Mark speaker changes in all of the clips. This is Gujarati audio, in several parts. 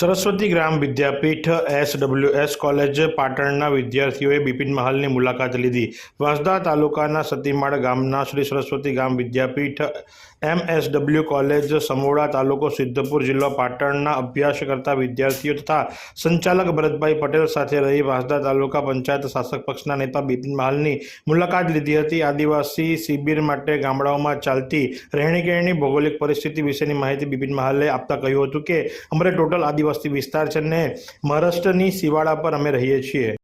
Speaker 1: સરસ્વતી ગ્રામ વિદ્યાપીઠ એસ કોલેજ પાટણના વિદ્યાર્થીઓએ બિપિન મહાલની મુલાકાત લીધી. વાંસદા તાલુકાના સતીમાળ ગામના શ્રી સરસ્વતી ગામ વિદ્યાપીઠ એમએસડબલ્યુ કોલેજ સમોડા તાલુકો સિદ્ધપુર જિલ્લો પાટણના અભ્યાસ કરતા વિદ્યાર્થીઓ તથા સંચાલક ભરતભાઈ પટેલ સાથે રહી વાંસદા તાલુકા પંચાયત શાસક પક્ષના નેતા બિપિન મહાલની મુલાકાત લીધી હતી. આદિવાસી શિબિર માટે ગામડાઓમાં ચાલતી રહેણીકહેણી, ભૌગોલિક પરિસ્થિતિ વિશેની માહિતી બિપિન મહાલે આપતા કહ્યું હતું કે, અમારે ટોટલ આદિવાસી વિસ્તાર છે ને મહારાષ્ટ્રની શિવાળા પર અમે રહીએ છીએ.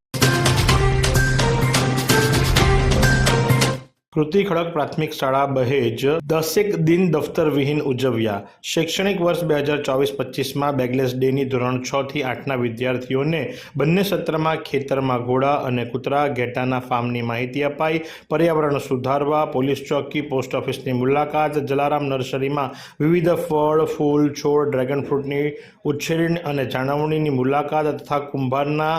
Speaker 1: કૃતિ ખડક પ્રાથમિક શાળા બહેજ દસેક દિન દફતર વિહીન ઉજવ્યા. શૈક્ષણિક વર્ષ બે હજાર ચોવીસ પચીસમાં બેગલેસ ડેની ધોરણ છ થી આઠના વિદ્યાર્થીઓને બંને સત્રમાં ખેતરમાં ઘોડા અને કૂતરા ઘેટાના ફાર્મની માહિતી અપાઈ. પર્યાવરણ સુધારવા, પોલીસ ચોકી, પોસ્ટ ઓફિસની મુલાકાત, જલારામ નર્સરીમાં વિવિધ ફળ, ફૂલ, છોડ, ડ્રેગન ફ્રૂટની ઉછેરી અને જાળવણીની મુલાકાત તથા કુંભારના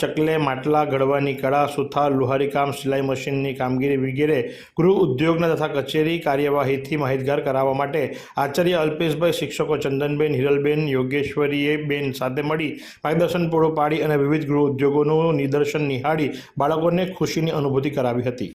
Speaker 1: ચકલે, માટલા ઘડવાની કળા, સુથાર, લુહારી કામ, સિલાઈ મશીનની કામગીરી વગેરે ગૃહ ઉદ્યોગના તથા કચેરી કાર્યવાહીથી માહિતગાર કરાવવા માટે આચાર્ય અલ્પેશભાઈ શિક્ષકો ચંદનબેન, હિરલબેન, યોગેશ્વરીએ બેન સાથે મળી માર્ગદર્શન પૂરું પાડી અને વિવિધ ગૃહ ઉદ્યોગોનું નિદર્શન નિહાળી બાળકોને ખુશીની અનુભૂતિ કરાવી હતી.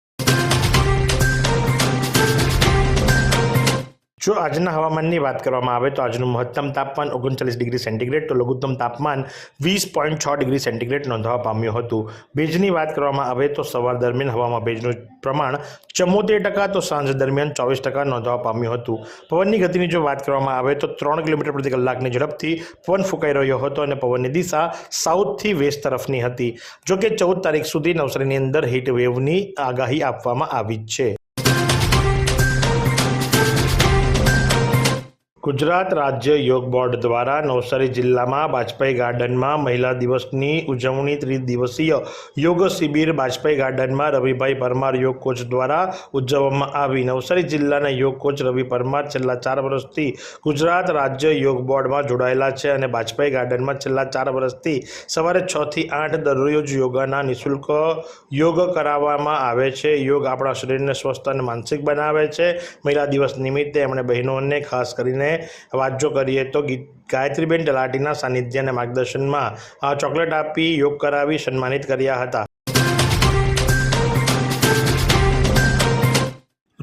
Speaker 1: જો આજના હવામાનની વાત કરવામાં આવે તો આજનું મહત્તમ તાપમાન ઓગણચાલીસ ડિગ્રી સેન્ટીગ્રેડ, તો લઘુત્તમ તાપમાન વીસ પોઈન્ટ છ ડિગ્રી સેન્ટીગ્રેડ નોંધવા પામ્યું હતું. ભેજની વાત કરવામાં આવે તો સવાર દરમિયાન હવામાં ભેજનું પ્રમાણ ચુમ્મોતેર ટકા તો સાંજ દરમિયાન ચોવીસ ટકા નોંધવા પામ્યું હતું. પવનની ગતિની જો વાત કરવામાં આવે તો ત્રણ કિલોમીટર પ્રતિ કલાકની ઝડપથી પવન ફૂંકાઈ રહ્યો હતો અને પવનની દિશા સાઉથથી વેસ્ટ તરફની હતી. જોકે ચૌદ તારીખ સુધી નવસારીની અંદર હીટ વેવની આગાહી આપવામાં આવી છે. ગુજરાત રાજ્ય યોગ બોર્ડ દ્વારા નવસારી જિલ્લામાં બાજપાઈ ગાર્ડનમાં મહિલા દિવસની ઉજવણી ત્રિદિવસીય યોગ શિબિર બાજપાઈ ગાર્ડનમાં રવિભાઈ પરમાર યોગ કોચ દ્વારા ઉજવવામાં આવી. નવસારી જિલ્લાના યોગ કોચ રવિ પરમાર છેલ્લા ચાર વર્ષથી ગુજરાત રાજ્ય યોગ બોર્ડમાં જોડાયેલા છે અને બાજપાઈ ગાર્ડનમાં છેલ્લા ચાર વર્ષથી સવારે છથી આઠ દરરોજ યોગાના નિઃશુલ્ક યોગ કરાવવામાં આવે છે. યોગ આપણા શરીરને સ્વસ્થ અને માનસિક બનાવે છે. મહિલા દિવસ નિમિત્તે એમણે બહેનોને ખાસ કરીને વાત જો કરીએ તો ગીત ગાયત્રીબેન તલાટીના સાનિધ્ય અને માર્ગદર્શનમાં ચોકલેટ આપી યોગ કરાવી સન્માનિત કર્યા હતા.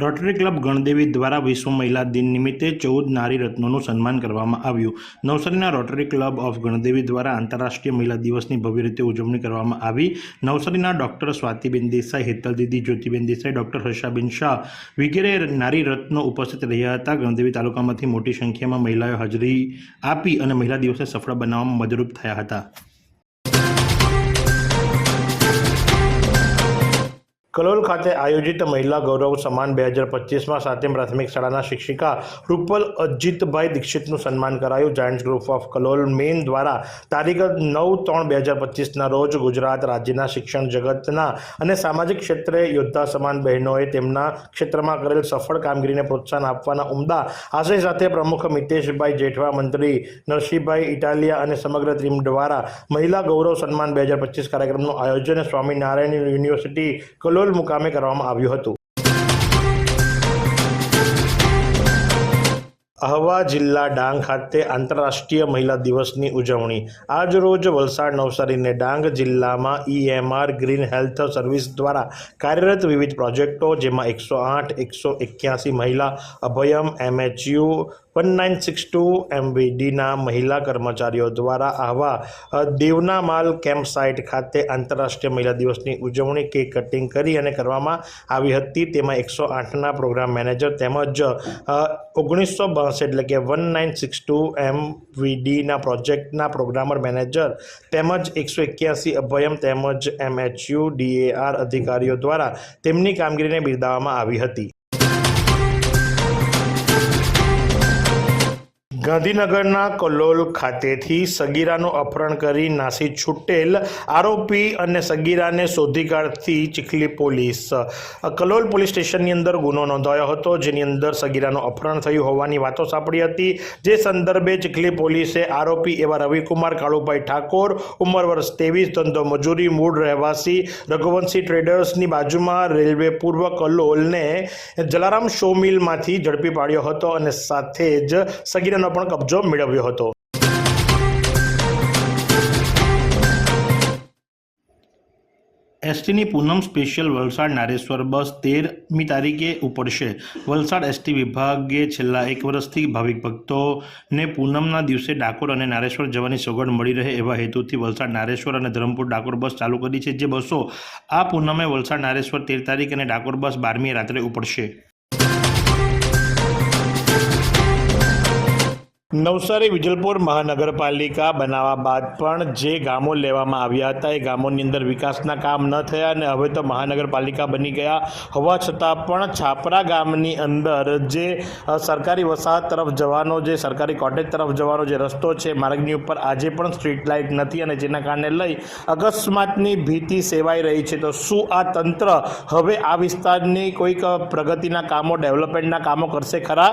Speaker 1: રોટરી ક્લબ ગણદેવી દ્વારા વિશ્વ મહિલા દિન નિમિત્તે ચૌદ નારી રત્નોનું સન્માન કરવામાં આવ્યું. નવસારીના રોટરી ક્લબ ઓફ ગણદેવી દ્વારા આંતરરાષ્ટ્રીય મહિલા દિવસની ભવ્ય રીતે ઉજવણી કરવામાં આવી. નવસારીના ડૉક્ટર સ્વાતિબેન દેસાઈ, હેતલ દીદી, જ્યોતિબેન દેસાઈ, ડૉક્ટર હર્ષાબેન શાહ વગેરે નારી રત્નો ઉપસ્થિત રહ્યા હતા. ગણદેવી તાલુકામાંથી મોટી સંખ્યામાં મહિલાઓ હાજરી આપી અને મહિલા દિવસને સફળ બનાવવામાં મદદરૂપ થયા હતા. કલોલ ખાતે આયોજિત મહિલા ગૌરવ સમાન બે હજાર પચીસમાં સાતમ પ્રાથમિક શાળાના શિક્ષિકા રૂપલ અજીતભાઈ દીક્ષિતનું સન્માન કરાયું. Giant group of Kalol main દ્વારા તારીખ નવ ત્રણ બે હજાર પચીસના રોજ ગુજરાત રાજ્યના શિક્ષણ જગતના અને સામાજિક ક્ષેત્રે યોદ્ધા સમાન બહેનોએ તેમના ક્ષેત્રમાં કરેલ સફળ કામગીરીને પ્રોત્સાહન આપવાના ઉમદા. આશય સાથે પ્રમુખ મિતેશભાઈ જેઠવા, મંત્રી નરસિંહભાઈ ઇટાલિયા અને સમગ્ર ટીમ દ્વારા મહિલા ગૌરવ સન્માન બે હજાર પચીસ કાર્યક્રમનું આયોજન સ્વામિનારાયણ યુનિવર્સિટી કલોલ મુકામે કરવામાં આવ્યું હતું. આહવા જિલ્લા ડાંગ ખાતે આંતરરાષ્ટ્રીય મહિલા દિવસની ઉજવણી. આજરોજ વલસાડ નવસારીને ડાંગ જિલ્લામાં ઈએમઆર ગ્રીન હેલ્થ સર્વિસ દ્વારા કાર્યરત વિવિધ પ્રોજેક્ટો, જેમાં એકસો આઠ, એકસો એક્યાસી મહિલા Abhayam, MHU one nine six two એમવીડીના મહિલા કર્મચારીઓ દ્વારા આવા દેવનામાલ કેમ્પ સાઇટ ખાતે આંતરરાષ્ટ્રીય મહિલા દિવસની ઉજવણી કેક કટિંગ કરી અને કરવામાં આવી હતી. તેમાં એકસો આઠના પ્રોગ્રામ મેનેજર તેમજ ઓગણીસો બાસઠ એટલે કે વન નાઇન સિક્સ ટુ એમવીડીના પ્રોજેક્ટના પ્રોગ્રામર મેનેજર તેમજ એકસો એક્યાસી અભયમ તેમજ એમએચયુ ડીએઆર અધિકારીઓ દ્વારા તેમની કામગીરીને બિરદાવવામાં આવી હતી. ગાંધીનગરના કલોલ ખાતેથી સગીરાનું અપહરણ કરી નાસી છૂટેલ આરોપી અને સગીરાને શોધી કાઢતી ચીખલી પોલીસ. કલોલ પોલીસ સ્ટેશનની અંદર ગુનો નોંધાયો હતો, જેની અંદર સગીરાનું અપહરણ થયું હોવાની વાતો સાંપડી હતી. જે સંદર્ભે ચીખલી પોલીસે આરોપી એવા રવિકુમાર કાળુભાઈ ઠાકોર, ઉંમર વર્ષ ત્રેવીસ, ધંધો મજૂરી, મૂળ રહેવાસી, રઘુવંશી ટ્રેડર્સની બાજુમાં રેલવે પૂર્વ કલોલને જલારામ શોમિલમાંથી ઝડપી પાડ્યો હતો અને સાથે જ સગીરાનો પણ કબજો મેળવ્યો હતો. એસટીની પૂનમ સ્પેશિયલ વલસાડ નારેશ્વર બસ તેરમી તારીખે ઉપડશે. વલસાડ એસટી વિભાગે છેલ્લા એક વર્ષથી ભાવિક ભક્તોને પૂનમના દિવસે ડાકોર અને નારેશ્વર જવાની સગવડ મળી રહે એવા હેતુથી વલસાડ નારેશ્વર અને ધરમપુર ડાકોર બસ ચાલુ કરી છે, જે બસો આ પૂનમે વલસાડ નારેશ્વર તેર તારીખ અને ડાકોર બસ બારમી રાત્રે ઉપડશે. નવસારી વિજલપુર મહાનગરપાલિકા બનાવવા બાદ પણ જે ગામો લેવામાં આવ્યા હતા, એ ગામોની અંદર વિકાસના કામ ન થયા અને હવે તો મહાનગરપાલિકા બની ગયા હોવા છતાં પણ છાપરા ગામની અંદર જે સરકારી વસાહત તરફ જવાનો જે, સરકારી કોટેજ તરફ જવાનો જે રસ્તો છે, માર્ગની ઉપર આજે પણ સ્ટ્રીટ લાઇટ નથી અને જેના કારણે લઈ અકસ્માતની ભીતિ સેવાઈ રહી છે. તો શું આ તંત્ર હવે આ વિસ્તારની કોઈક પ્રગતિના કામો, ડેવલપમેન્ટના કામો કરશે ખરા?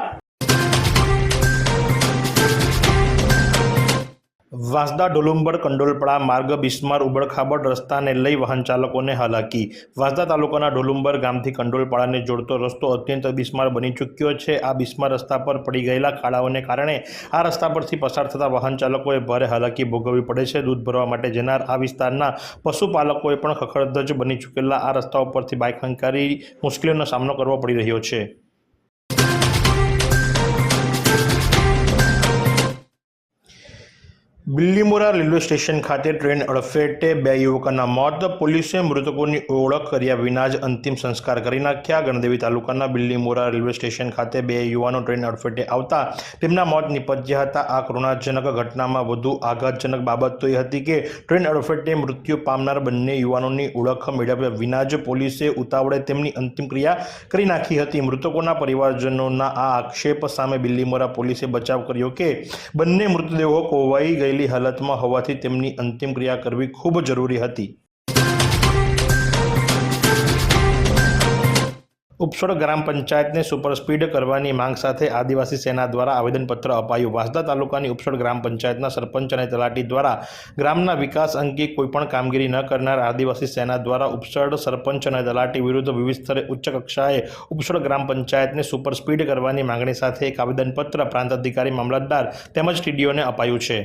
Speaker 1: વાંસદા ડોલુંબર કંડોલપડા, માર્ગ, બિસ્માર, ઉબડખાબડ રસ્તાને લઈ વાહન ચાલકોને હાલાકી. વાંસદા તાલુકાના ડોલુંબર ગામથી કંડોલપાડાને જોડતો રસ્તો અત્યંત બિસ્માર બની ચૂક્યો છે. આ બિસ્માર રસ્તા પર પડી ગયેલા ખાડાઓને કારણે આ રસ્તા પરથી પસાર થતા વાહન ચાલકોએ ભારે હાલાકી ભોગવવી પડે છે. દૂધ ભરવા માટે જનાર આ વિસ્તારના પશુપાલકોએ પણ ખખડધજ બની ચૂકેલા આ રસ્તા ઉપરથી બાઇક હંકારી મુશ્કેલીઓનો સામનો કરવો પડી રહ્યો છે. બિલ્લીમોરા રેલવે સ્ટેશન ખાતે ટ્રેન અડફેટે બે યુવકોના મોત. પોલીસે મૃતકોની ઓળખ કર્યા વિના જ અંતિમ સંસ્કાર કરી નાખ્યા. ગણદેવી તાલુકાના બિલ્લીમોરા રેલવે સ્ટેશન ખાતે બે યુવાનો ટ્રેન અડફેટે આવતા તેમના મોત નિપજ્યા હતા. આ કરુણાજનક ઘટનામાં વધુ આઘાતજનક બાબત તો એ હતી કે ટ્રેન અડફેટે મૃત્યુ પામનાર બંને યુવાનોની ઓળખ મેળવ્યા વિના જ પોલીસે ઉતાવળે તેમની અંતિમ ક્રિયા કરી નાખી હતી. મૃતકોના પરિવારજનોના આ આક્ષેપ સામે બિલ્લીમોરા પોલીસે બચાવ કર્યો કે બંને મૃતદેહો કોવાઈ ગયેલી હાલતમાં હોવાથી તેમની અંતિમ ક્રિયા કરવી ખૂબ જરૂરી હતી. ઉપસોડ ગ્રામ પંચાયતને સુપર સ્પીડ કરવાની માંગ સાથે આદિવાસી સેના દ્વારા આવેદનપત્ર અપાયું. વાંસદા તાલુકાની ઉપસોડ ગ્રામ પંચાયતના સરપંચ અને તલાટી દ્વારા ગ્રામના વિકાસ અંગે કોઈપણ કામગીરી ન કરનાર આદિવાસી સેના દ્વારા ઉપસડ સરપંચ અને તલાટી વિરુદ્ધ વિવિધ સ્તરે ઉચ્ચ કક્ષાએ ઉપસોડ ગ્રામ પંચાયતને સુપર સ્પીડ કરવાની માંગણી સાથે એક આવેદનપત્ર પ્રાંત અધિકારી મામલતદાર તેમજ ટીડીઓને અપાયું છે.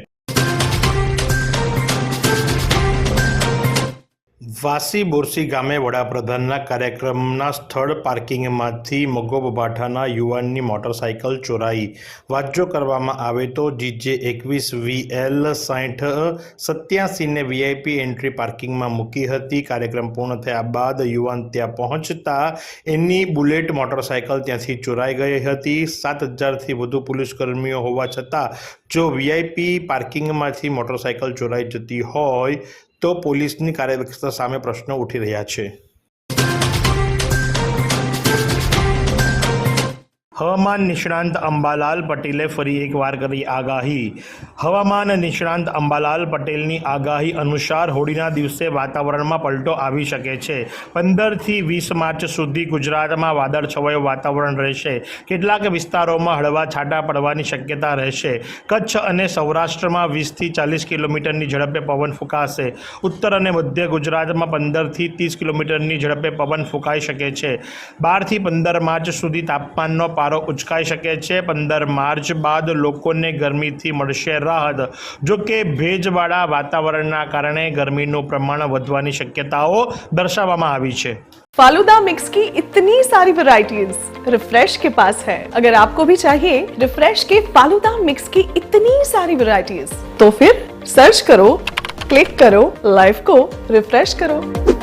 Speaker 1: વાસી બોરસી ગામે વડાપ્રધાનના કાર્યક્રમના સ્થળ પાર્કિંગમાંથી મગોબબાઠાના યુવાનની મોટરસાઇકલ ચોરાઈ. વાજો કરવામાં આવે તો જીજે એકવીસ વીએલ સાઠ સત્યાસીને વીઆઈપી એન્ટ્રી પાર્કિંગમાં મૂકી હતી. કાર્યક્રમ પૂર્ણ થયા બાદ યુવાન ત્યાં પહોંચતા એની બુલેટ મોટરસાઇકલ ત્યાંથી ચોરાઈ ગઈ હતી. સાત હજારથી વધુ પોલીસકર્મીઓ હોવા છતાં જો વીઆઈપી પાર્કિંગમાંથી મોટરસાઇકલ ચોરાઈ જતી હોય તો પોલીસની કાર્યદક્ષતા સામે પ્રશ્નો ઉઠી રહ્યા છે. હવામાન નિષ્ણાંત અંબાલાલ પટેલે ફરી એકવાર કરી આગાહી. હવામાન નિષ્ણાંત અંબાલાલ પટેલની આગાહી અનુસાર હોળીના દિવસે વાતાવરણમાં પલટો આવી શકે છે. પંદરથી વીસ માર્ચ સુધી ગુજરાતમાં વાદળછવાયું વાતાવરણ રહેશે. કેટલાક વિસ્તારોમાં હળવા છાંટા પડવાની શક્યતા રહેશે. કચ્છ અને સૌરાષ્ટ્રમાં વીસથી ચાલીસ કિલોમીટરની ઝડપે પવન ફૂંકાશે. ઉત્તર અને મધ્ય ગુજરાતમાં પંદરથી ત્રીસ કિલોમીટરની ઝડપે પવન ફૂંકાઈ શકે છે. બારથી પંદર માર્ચ સુધી તાપમાનનો પારો ઉચકાઈ શકે છે પંદર માર્ચ બાદ લોકોને ગરમીથી મળશે રાહત જો કે ભેજવાળા વાતાવરણના કારણે ગરમીનું પ્રમાણ વધવાની શક્યતાઓ દર્શાવવામાં આવી છે
Speaker 2: फालूदा मिक्स की इतनी सारी वैरायटीज रिफ्रेश के पास है अगर आपको भी चाहिए रिफ्रेश के फालूदा मिक्स की इतनी सारी वैरायटीज तो फिर सर्च करो क्लिक करो लाइफ को रिफ्रेश करो